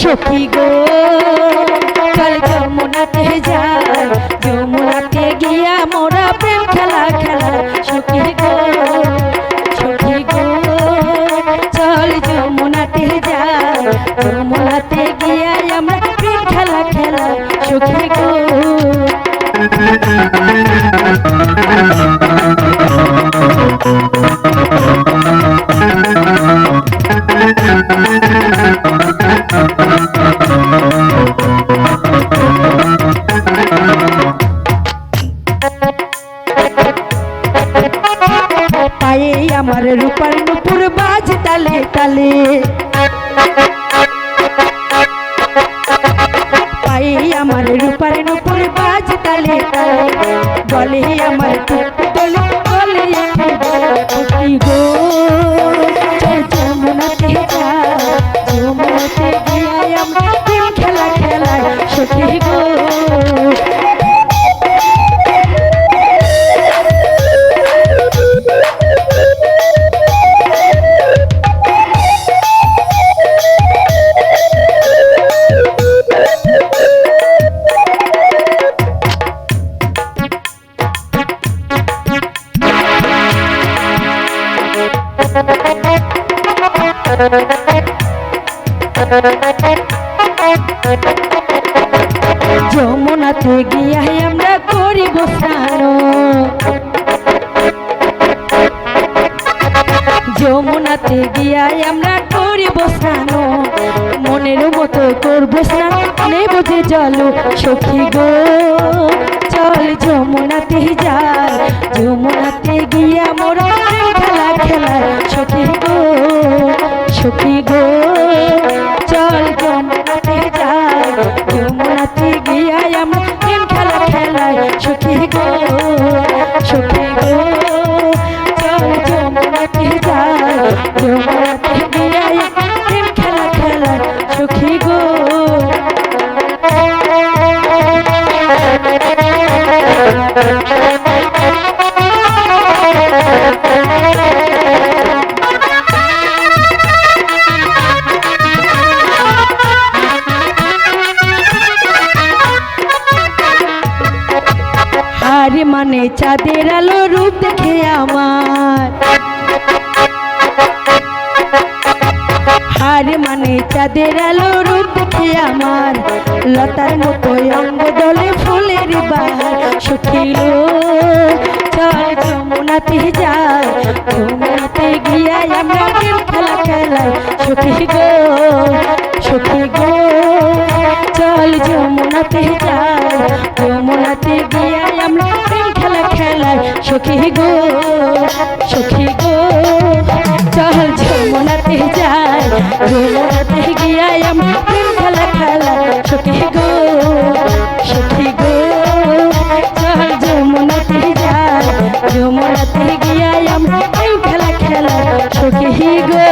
সখী গো চল যমুনাতে যাই। যমুনাতে গিয়া মোরা প্রেম খেলা খেলা। সখী গো সখী গো, চল যমুনাতে যমুনাতে গিয়া আমরা প্রেম খেলা খেলা। সখী গো আমার রূপার নুপুর বাজ তালে তালে পায়ে আমার রূপার নুপুর বাজ তালে তালে বলে আমার যমুনাতে গিয়া আমরা করিব যমুনাতে গিয়া আমরা করিব স্নান। মনের মতো করব স্নান, নেব যে জল, সখী গো, চল যমুনাতে যাই। যমুনাতে সখী গো, চল যমুনাতে যাই। যমুনাতে গিয়া আমরা প্রেম খেলা খেলাই। সখী গো সখী গো, চল যমুনাতে যাই। যমুনাতে হার মানে চাঁদের আলো রূপ দেখে আমার। হার মানে চাঁদের আলো রূপ দেখে আমার। লতার মতো অঙ্গ দলে ফুলের বাহার। সুখিল চল যমুনাতে যাই। যমুনাতে গিয়া আমরা প্রেম খেলা খেলাই। সুখী গো সুখী গো, চল যমুনাতে যাই। সখী গো সখী গো। চল ঝমনাতে যাই ঝমনাতে গিয়াই আমি প্রেম খেলা খেলা। সখী গো সখী গো। চল ঝমনাতে যাই ঝমনাতে গিয়াই আমি প্রেম খেলা খেলা। সখী গো।